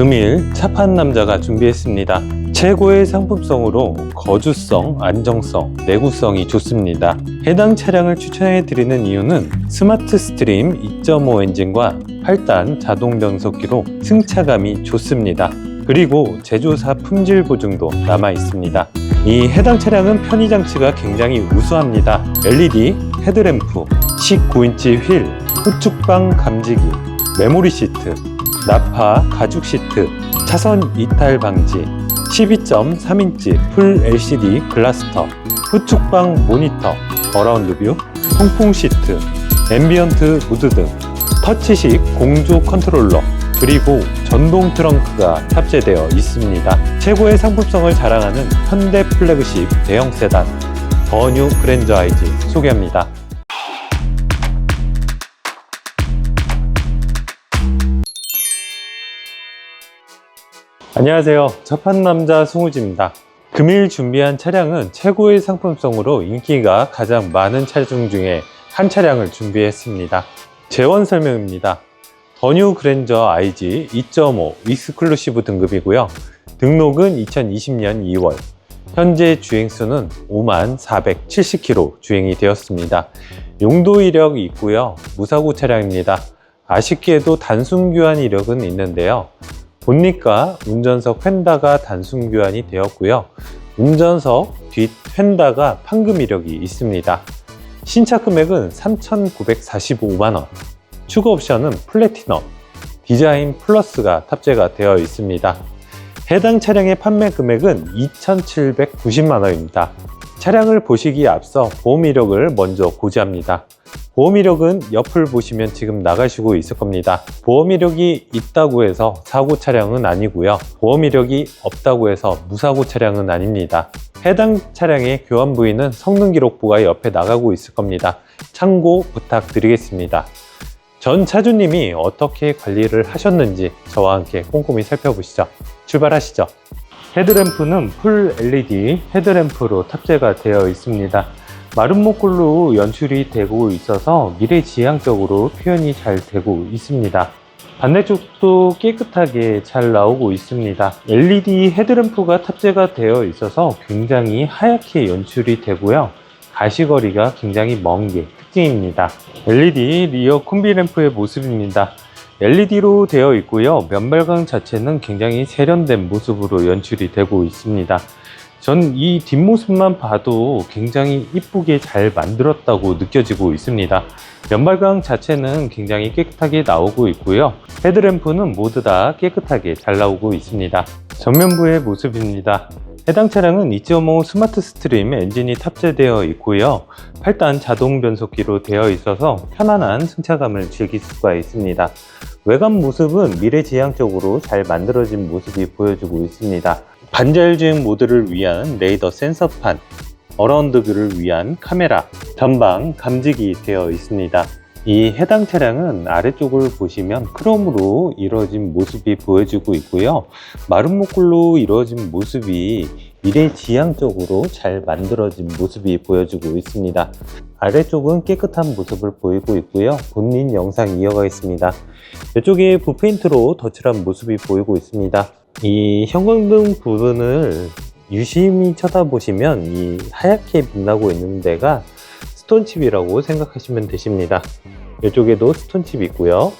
금일 차판 남자가 준비했습니다. 최고의 상품성으로 거주성, 안정성, 내구성이 좋습니다. 해당 차량을 추천해 드리는 이유는 스마트 스트림 2.5 엔진과 8단 자동 변속기로 승차감이 좋습니다. 그리고 제조사 품질 보증도 남아 있습니다. 이 해당 차량은 편의 장치가 굉장히 우수합니다. LED 헤드램프, 19인치 휠, 후축방 감지기, 메모리 시트, 나파 가죽 시트, 차선 이탈 방지, 12.3인치 풀 LCD 글라스터, 후축방 모니터, 어라운드 뷰, 통풍 시트, 앰비언트 무드 등 터치식 공조 컨트롤러, 그리고 전동 트렁크가 탑재되어 있습니다. 최고의 상품성을 자랑하는 현대 플래그십 대형 세단, 더뉴 그랜저 IG 소개합니다. 안녕하세요. 접한 남자 송우지입니다. 금일 준비한 차량은 최고의 상품성으로 인기가 가장 많은 차종 중에 한 차량을 준비했습니다. 재원 설명입니다. 더뉴 그랜저 IG 2.5 익스클루시브 등급이고요. 등록은 2020년 2월. 현재 주행수는 5만 470km 주행이 되었습니다. 용도 이력이 있고요. 무사고 차량입니다. 아쉽게도 단순 교환 이력은 있는데요. 본닛과 운전석 휀다가 단순 교환이 되었고요. 운전석 뒷 휀다가 판금 이력이 있습니다. 신차 금액은 3,945만 원. 추가 옵션은 플래티넘, 디자인 플러스가 탑재가 되어 있습니다. 해당 차량의 판매 금액은 2,790만 원입니다. 차량을 보시기에 앞서 보험 이력을 먼저 고지합니다. 보험 이력은 옆을 보시면 지금 나가시고 있을 겁니다. 보험 이력이 있다고 해서 사고 차량은 아니고요. 보험 이력이 없다고 해서 무사고 차량은 아닙니다. 해당 차량의 교환 부위는 성능 기록부가 옆에 나가고 있을 겁니다. 참고 부탁드리겠습니다. 전 차주님이 어떻게 관리를 하셨는지 저와 함께 꼼꼼히 살펴보시죠. 출발하시죠. 헤드램프는 풀 LED 헤드램프로 탑재가 되어 있습니다. 목골로 연출이 되고 있어서 미래지향적으로 표현이 잘 되고 있습니다. 반대쪽도 깨끗하게 잘 나오고 있습니다. LED 헤드램프가 탑재가 되어 있어서 굉장히 하얗게 연출이 되고요. 가시거리가 굉장히 먼 게 특징입니다. LED 리어 콤비램프의 모습입니다. LED로 되어 있고요. 면발광 자체는 굉장히 세련된 모습으로 연출이 되고 있습니다. 전 이 뒷모습만 봐도 굉장히 이쁘게 잘 만들었다고 느껴지고 있습니다. 면발광 자체는 굉장히 깨끗하게 나오고 있고요. 헤드램프는 모두 다 깨끗하게 잘 나오고 있습니다. 전면부의 모습입니다. 해당 차량은 2.5 스마트 스트림 엔진이 탑재되어 있고요. 8단 자동 변속기로 되어 있어서 편안한 승차감을 즐길 수가 있습니다. 외관 모습은 미래지향적으로 잘 만들어진 모습이 보여주고 있습니다. 반자율 주행 모드를 위한 레이더 센서판, 어라운드 뷰를 위한 카메라, 전방 감지기 되어 있습니다. 이 해당 차량은 아래쪽을 보시면 크롬으로 이루어진 모습이 보여지고 있고요. 목골로 이루어진 모습이 미래지향적으로 잘 만들어진 모습이 보여지고 있습니다. 아래쪽은 깨끗한 모습을 보이고 있고요. 본인 영상 이어가겠습니다. 이쪽에 붓페인트로 덧칠한 모습이 보이고 있습니다. 이 형광등 부분을 유심히 쳐다보시면 이 하얗게 빛나고 있는 데가 스톤칩이라고 생각하시면 되십니다. 이쪽에도 스톤칩이 있고요.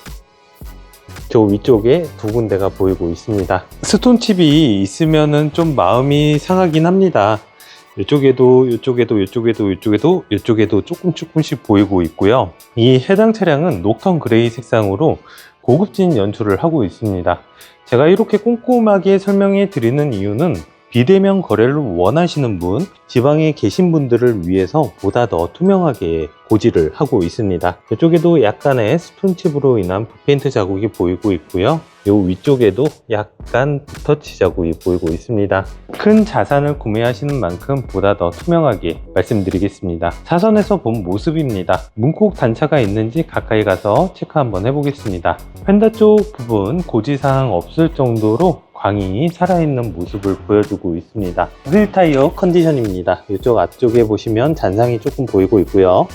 저 위쪽에 두 군데가 보이고 있습니다. 스톤칩이 있으면은 좀 마음이 상하긴 합니다. 이쪽에도 이쪽에도 이쪽에도 이쪽에도 이쪽에도 조금 조금씩 보이고 있고요. 이 해당 차량은 녹턴 그레이 색상으로 고급진 연출을 하고 있습니다. 제가 이렇게 꼼꼼하게 설명해 드리는 이유는 비대면 거래를 원하시는 분, 지방에 계신 분들을 위해서 보다 더 투명하게 고지를 하고 있습니다. 이쪽에도 약간의 스톤칩으로 인한 붓페인트 자국이 보이고 있고요. 이 위쪽에도 약간 터치 자국이 보이고 있습니다. 큰 자산을 구매하시는 만큼 보다 더 투명하게 말씀드리겠습니다. 사선에서 본 모습입니다. 문콕 단차가 있는지 가까이 가서 체크 한번 해보겠습니다. 펜다 쪽 부분 고지사항 없을 정도로 광이 살아있는 모습을 보여주고 있습니다. 휠 타이어 컨디션입니다. 이쪽 앞쪽에 보시면 잔상이 조금 보이고 있고요.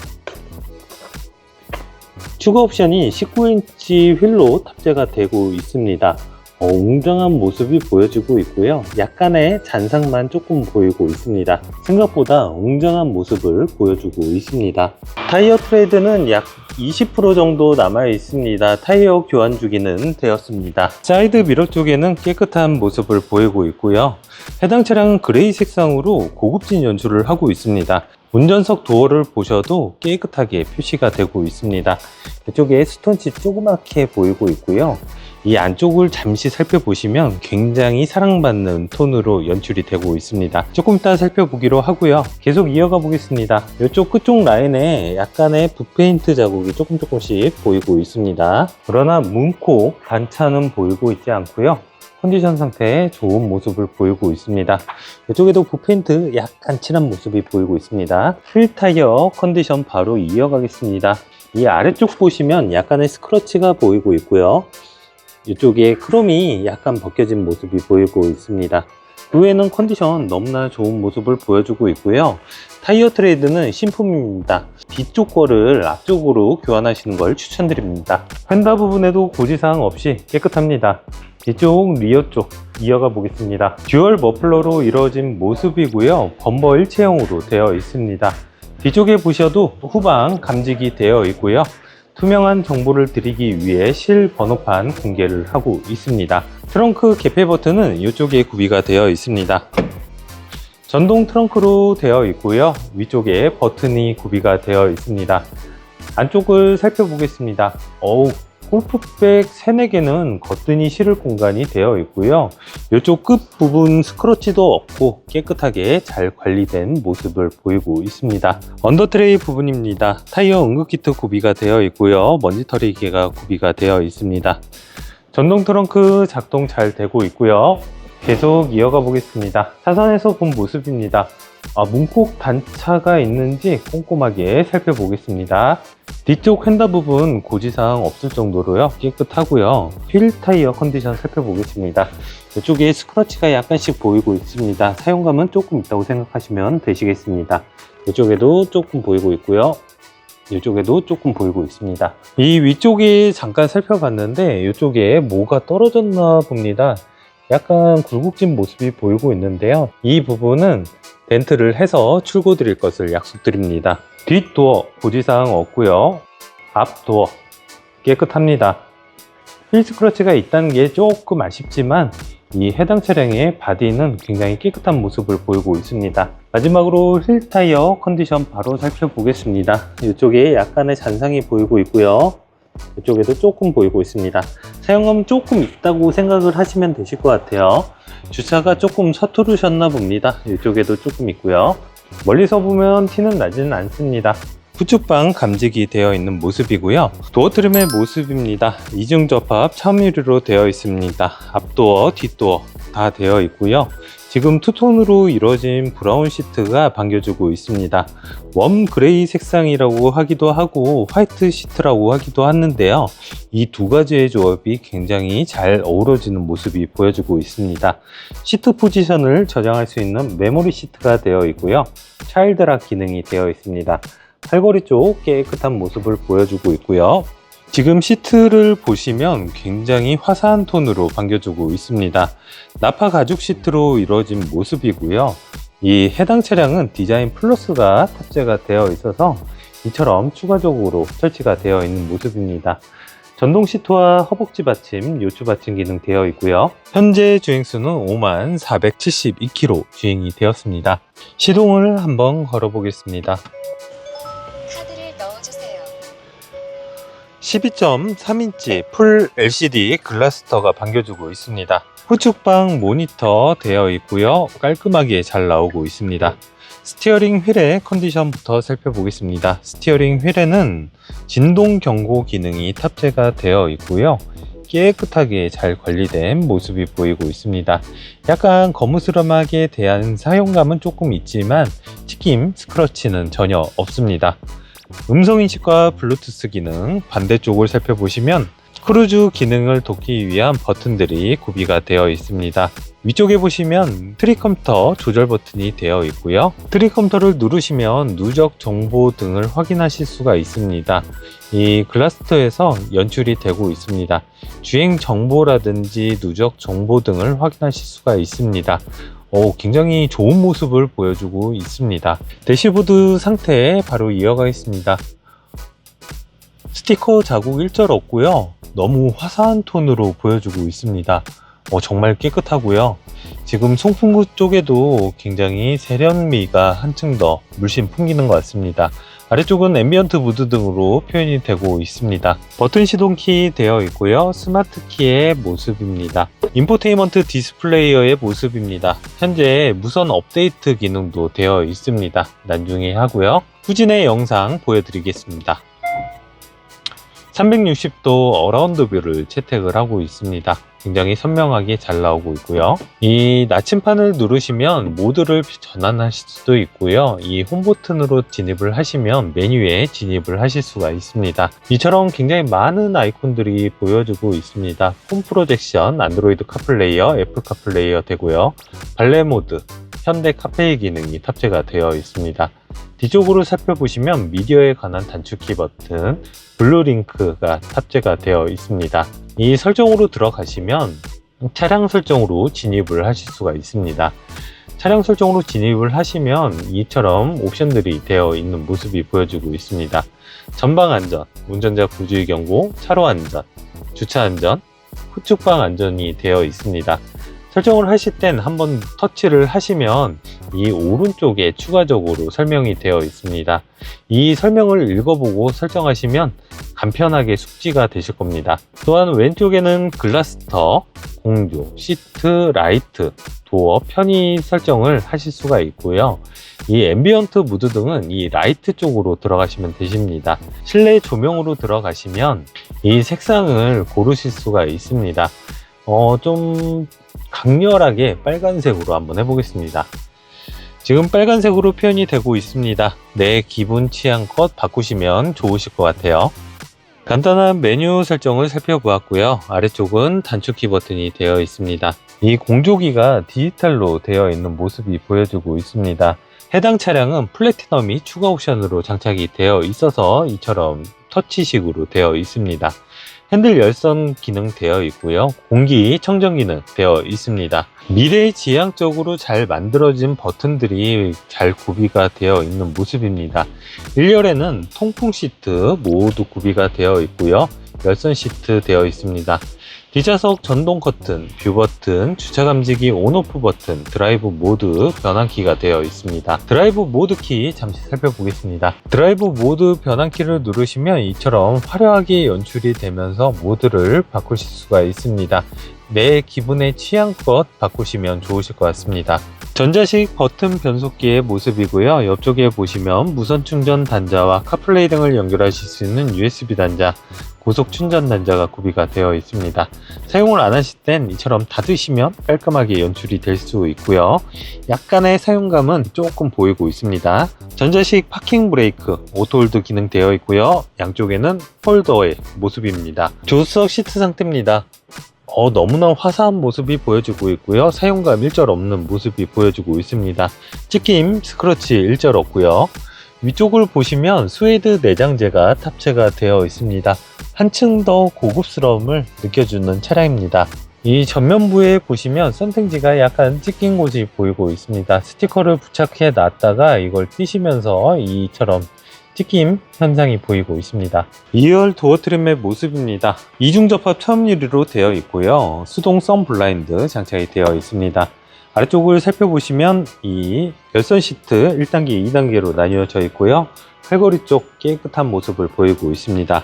추가 옵션이 19인치 휠로 탑재가 되고 있습니다. 어, 웅장한 모습이 보여지고 있고요. 약간의 잔상만 조금 보이고 있습니다. 생각보다 웅장한 모습을 보여주고 있습니다. 타이어 트레이드는 약 20% 정도 남아 있습니다. 타이어 교환 주기는 되었습니다. 사이드 미러 쪽에는 깨끗한 모습을 보이고 있고요. 해당 차량은 그레이 색상으로 고급진 연출을 하고 있습니다. 운전석 도어를 보셔도 깨끗하게 표시가 되고 있습니다. 이쪽에 스톤치 조그맣게 보이고 있고요. 이 안쪽을 잠시 살펴보시면 굉장히 사랑받는 톤으로 연출이 되고 있습니다. 조금 이따 살펴보기로 하고요. 계속 이어가 보겠습니다. 이쪽 끝쪽 라인에 약간의 붓페인트 자국이 조금 조금씩 보이고 있습니다. 그러나 문콕 반차는 보이고 있지 않고요. 컨디션 상태에 좋은 모습을 보이고 있습니다. 이쪽에도 붓페인트 약간 칠한 모습이 보이고 있습니다. 휠 타이어 컨디션 바로 이어가겠습니다. 이 아래쪽 보시면 약간의 스크러치가 보이고 있고요. 이쪽에 크롬이 약간 벗겨진 모습이 보이고 있습니다. 그 외에는 컨디션 너무나 좋은 모습을 보여주고 있고요. 타이어 트레이드는 신품입니다. 뒤쪽 거를 앞쪽으로 교환하시는 걸 추천드립니다. 휀다 부분에도 고지사항 없이 깨끗합니다. 뒤쪽 리어 쪽 이어가 보겠습니다. 듀얼 머플러로 이루어진 모습이고요. 범버 일체형으로 되어 있습니다. 뒤쪽에 보셔도 후방 감지기 되어 있고요. 투명한 정보를 드리기 위해 실 번호판 공개를 하고 있습니다. 트렁크 개폐 버튼은 이쪽에 구비가 되어 있습니다. 전동 트렁크로 되어 있고요. 위쪽에 버튼이 구비가 되어 있습니다. 안쪽을 살펴보겠습니다. 어우, 골프백 3, 4개는 거뜬히 실을 공간이 되어 있고요. 이쪽 끝 부분 스크러치도 없고 깨끗하게 잘 관리된 모습을 보이고 있습니다. 언더트레이 부분입니다. 타이어 응급키트 구비가 되어 있고요. 먼지털이기가 구비가 되어 있습니다. 전동 트렁크 작동 잘 되고 있고요. 계속 이어가 보겠습니다. 차선에서 본 모습입니다. 아, 문콕 단차가 있는지 꼼꼼하게 살펴보겠습니다. 뒤쪽 휀다 부분 고지사항 없을 정도로요. 깨끗하고요. 휠 타이어 컨디션 살펴보겠습니다. 이쪽에 스크러치가 약간씩 보이고 있습니다. 사용감은 조금 있다고 생각하시면 되시겠습니다. 이쪽에도 조금 보이고 있고요. 이쪽에도 조금 보이고 있습니다. 이 위쪽에 잠깐 살펴봤는데 이쪽에 뭐가 떨어졌나 봅니다 약간 굴곡진 모습이 보이고 있는데요. 이 부분은 덴트를 해서 출고 드릴 것을 약속드립니다. 뒷도어 고지사항 없고요. 앞도어 깨끗합니다. 휠 스크러치가 있다는 게 조금 아쉽지만 이 해당 차량의 바디는 굉장히 깨끗한 모습을 보이고 있습니다. 마지막으로 휠 타이어 컨디션 바로 살펴보겠습니다. 이쪽에 약간의 잔상이 보이고 있고요 이쪽에도 조금 보이고 있습니다. 사용감 조금 있다고 생각을 하시면 되실 것 같아요. 주차가 조금 서투르셨나 봅니다. 이쪽에도 조금 있고요. 멀리서 보면 티는 나지는 않습니다. 후측방 감지기 되어 있는 모습이고요. 도어 트림의 모습입니다. 이중 접합 차미류로 되어 있습니다. 앞도어 뒷도어 다 되어 있고요 지금 투톤으로 이루어진 브라운 시트가 반겨주고 있습니다. 웜 그레이 색상이라고 하기도 하고 화이트 시트라고 하기도 하는데요. 이 두 가지의 조합이 굉장히 잘 어우러지는 모습이 보여주고 있습니다. 시트 포지션을 저장할 수 있는 메모리 시트가 되어 있고요. 차일드락 기능이 되어 있습니다. 팔걸이 쪽 깨끗한 모습을 보여주고 있고요. 지금 시트를 보시면 굉장히 화사한 톤으로 반겨주고 있습니다. 나파 가죽 시트로 이루어진 모습이고요. 이 해당 차량은 디자인 플러스가 탑재가 되어 있어서 이처럼 추가적으로 설치가 되어 있는 모습입니다. 전동 시트와 허벅지 받침, 요추 받침 기능 되어 있고요. 현재 주행수는 5만 472km 주행이 되었습니다. 시동을 한번 걸어 보겠습니다. 12.3인치 풀 LCD 글라스터가 반겨주고 있습니다. 후측방 모니터 되어 있고요. 깔끔하게 잘 나오고 있습니다. 스티어링 휠의 컨디션부터 살펴보겠습니다. 스티어링 휠에는 진동 경고 기능이 탑재가 되어 있고요. 깨끗하게 잘 관리된 모습이 보이고 있습니다. 약간 거무스름하게 대한 사용감은 조금 있지만 튀김, 스크러치는 전혀 없습니다. 음성인식과 블루투스 기능 반대쪽을 살펴보시면 크루즈 기능을 돕기 위한 버튼들이 구비가 되어 있습니다. 위쪽에 보시면 트리컴터 조절 버튼이 되어 있고요. 트리컴터를 누르시면 누적 정보 등을 확인하실 수가 있습니다. 이 글라스터에서 연출이 되고 있습니다. 주행 정보라든지 누적 정보 등을 확인하실 수가 있습니다. 오, 굉장히 좋은 모습을 보여주고 있습니다. 대시보드 상태에 바로 이어가겠습니다. 스티커 자국 일절 없고요. 너무 화사한 톤으로 보여주고 있습니다. 어, 정말 깨끗하고요. 지금 송풍구 쪽에도 굉장히 세련미가 한층 더 물씬 풍기는 것 같습니다. 아래쪽은 앰비언트 무드 등으로 표현이 되고 있습니다. 버튼 시동 키 되어 있고요. 스마트 키의 모습입니다. 인포테인먼트 디스플레이어의 모습입니다. 현재 무선 업데이트 기능도 되어 있습니다. 나중에 하고요. 후진의 영상 보여드리겠습니다. 360도 어라운드 뷰를 채택을 하고 있습니다. 굉장히 선명하게 잘 나오고 있고요. 이 나침판을 누르시면 모드를 전환하실 수도 있고요. 이 홈 버튼으로 진입을 하시면 메뉴에 진입을 하실 수가 있습니다. 이처럼 굉장히 많은 아이콘들이 보여주고 있습니다. 홈 프로젝션, 안드로이드 카플레이어, 애플 카플레이어 되고요. 발레 모드, 현대 카페이 기능이 탑재가 되어 있습니다. 뒤쪽으로 살펴보시면 미디어에 관한 단축키 버튼, 블루링크가 탑재가 되어 있습니다. 이 설정으로 들어가시면 차량 설정으로 진입을 하실 수가 있습니다. 차량 설정으로 진입을 하시면 이처럼 옵션들이 되어 있는 모습이 보여지고 있습니다. 전방 안전, 운전자 부주의 경고, 차로 안전, 주차 안전, 후측방 안전이 되어 있습니다. 설정을 하실 땐 한번 터치를 하시면 이 오른쪽에 추가적으로 설명이 되어 있습니다. 이 설명을 읽어보고 설정하시면 간편하게 숙지가 되실 겁니다. 또한 왼쪽에는 글라스터, 공조, 시트, 라이트, 도어, 편의 설정을 하실 수가 있고요. 이 앰비언트 무드 등은 이 라이트 쪽으로 들어가시면 되십니다. 실내 조명으로 들어가시면 이 색상을 고르실 수가 있습니다. 어, 좀 강렬하게 빨간색으로 한번 해보겠습니다. 지금 빨간색으로 표현이 되고 있습니다. 내 기분 취향껏 바꾸시면 좋으실 것 같아요. 간단한 메뉴 설정을 살펴보았고요. 아래쪽은 단축키 버튼이 되어 있습니다. 이 공조기가 디지털로 되어 있는 모습이 보여지고 있습니다. 해당 차량은 플래티넘이 추가 옵션으로 장착이 되어 있어서 이처럼 터치식으로 되어 있습니다. 핸들 열선 기능 되어 있고요. 공기 청정 기능 되어 있습니다. 미래지향적으로 잘 만들어진 버튼들이 잘 구비가 되어 있는 모습입니다. 1열에는 통풍 시트 모두 구비가 되어 있고요. 열선 시트 되어 있습니다. 뒷좌석 전동 커튼, 뷰 버튼, 주차 감지기 온오프 버튼, 드라이브 모드 변환키가 되어 있습니다. 드라이브 모드 키 잠시 살펴보겠습니다. 드라이브 모드 변환키를 누르시면 이처럼 화려하게 연출이 되면서 모드를 바꾸실 수가 있습니다. 내 기분에 취향껏 바꾸시면 좋으실 것 같습니다. 전자식 버튼 변속기의 모습이고요. 옆쪽에 보시면 무선 충전 단자와 카플레이 등을 연결하실 수 있는 USB 단자, 고속 충전 단자가 구비가 되어 있습니다. 사용을 안 하실 땐 이처럼 닫으시면 깔끔하게 연출이 될 수 있고요. 약간의 사용감은 조금 보이고 있습니다. 전자식 파킹 브레이크, 오토홀드 기능 되어 있고요. 양쪽에는 폴더의 모습입니다. 조수석 시트 상태입니다. 어, 너무나 화사한 모습이 보여지고 있고요. 사용감 일절 없는 모습이 보여지고 있습니다. 찍힘, 스크러치 일절 없고요. 위쪽을 보시면 스웨이드 내장재가 탑재가 되어 있습니다. 한층 더 고급스러움을 느껴주는 차량입니다. 이 전면부에 보시면 선택지가 약간 찢긴 곳이 보이고 있습니다. 스티커를 부착해 놨다가 이걸 띄시면서 이처럼 튀김 현상이 보이고 있습니다. 2열 도어 트림의 모습입니다. 이중 접합 처음 유리로 되어 있고요. 수동 썬 블라인드 장착이 되어 있습니다. 아래쪽을 살펴보시면 이 열선 시트 1단계, 2단계로 나뉘어져 있고요. 팔걸이 쪽 깨끗한 모습을 보이고 있습니다.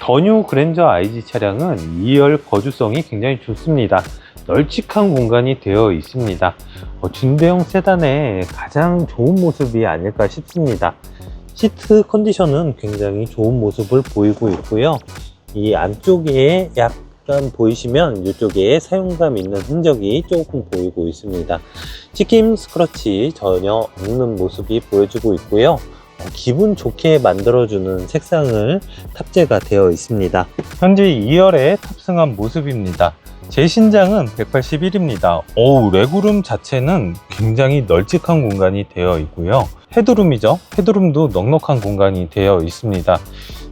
더뉴 그랜저 IG 차량은 2열 거주성이 굉장히 좋습니다. 널찍한 공간이 되어 있습니다. 어, 중대형 세단의 가장 좋은 모습이 아닐까 싶습니다. 시트 컨디션은 굉장히 좋은 모습을 보이고 있고요. 이 안쪽에 약간 보이시면 이쪽에 사용감 있는 흔적이 조금 보이고 있습니다. 치킴 스크러치 전혀 없는 모습이 보여지고 있고요. 기분 좋게 만들어주는 색상을 탑재가 되어 있습니다. 현재 2열에 탑승한 모습입니다. 제 신장은 181입니다. 오, 레그룸 자체는 굉장히 널찍한 공간이 되어 있고요. 헤드룸이죠. 헤드룸도 넉넉한 공간이 되어 있습니다.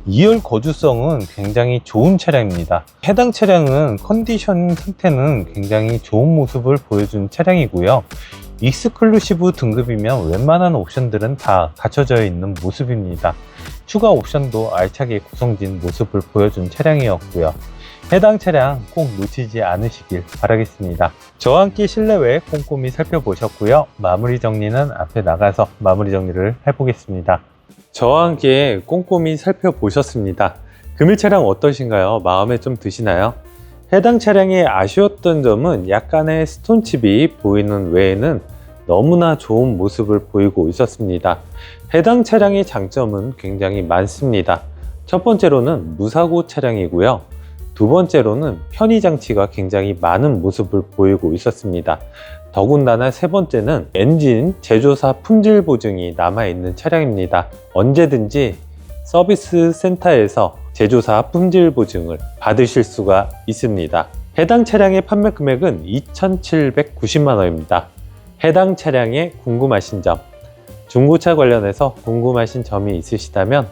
2열 거주성은 굉장히 좋은 차량입니다. 해당 차량은 컨디션 상태는 굉장히 좋은 모습을 보여준 차량이고요. 익스클루시브 등급이면 웬만한 옵션들은 다 갖춰져 있는 모습입니다. 추가 옵션도 알차게 구성진 모습을 보여준 차량이었고요. 해당 차량 꼭 놓치지 않으시길 바라겠습니다. 저와 함께 실내외 꼼꼼히 살펴보셨고요. 마무리 정리는 앞에 나가서 마무리 정리를 해보겠습니다. 저와 함께 꼼꼼히 살펴보셨습니다. 금일 차량 어떠신가요? 마음에 좀 드시나요? 해당 차량에 아쉬웠던 점은 약간의 스톤칩이 보이는 외에는 너무나 좋은 모습을 보이고 있었습니다. 해당 차량의 장점은 굉장히 많습니다. 첫 번째로는 무사고 차량이고요. 두 번째로는 편의 장치가 굉장히 많은 모습을 보이고 있었습니다. 더군다나 세 번째는 엔진 제조사 품질 보증이 남아있는 차량입니다. 언제든지 서비스 센터에서 제조사 품질 보증을 받으실 수가 있습니다. 해당 차량의 판매 금액은 2,790만 원입니다. 해당 차량에 궁금하신 점, 중고차 관련해서 궁금하신 점이 있으시다면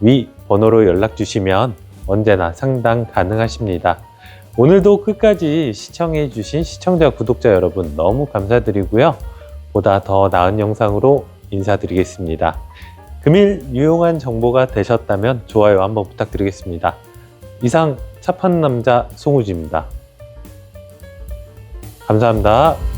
위 번호로 연락 주시면 언제나 상담 가능하십니다. 오늘도 끝까지 시청해 주신 시청자 구독자 여러분 너무 감사드리고요. 보다 더 나은 영상으로 인사드리겠습니다. 금일 유용한 정보가 되셨다면 좋아요 한번 부탁드리겠습니다. 이상 차 파는 남자 송우지입니다. 감사합니다.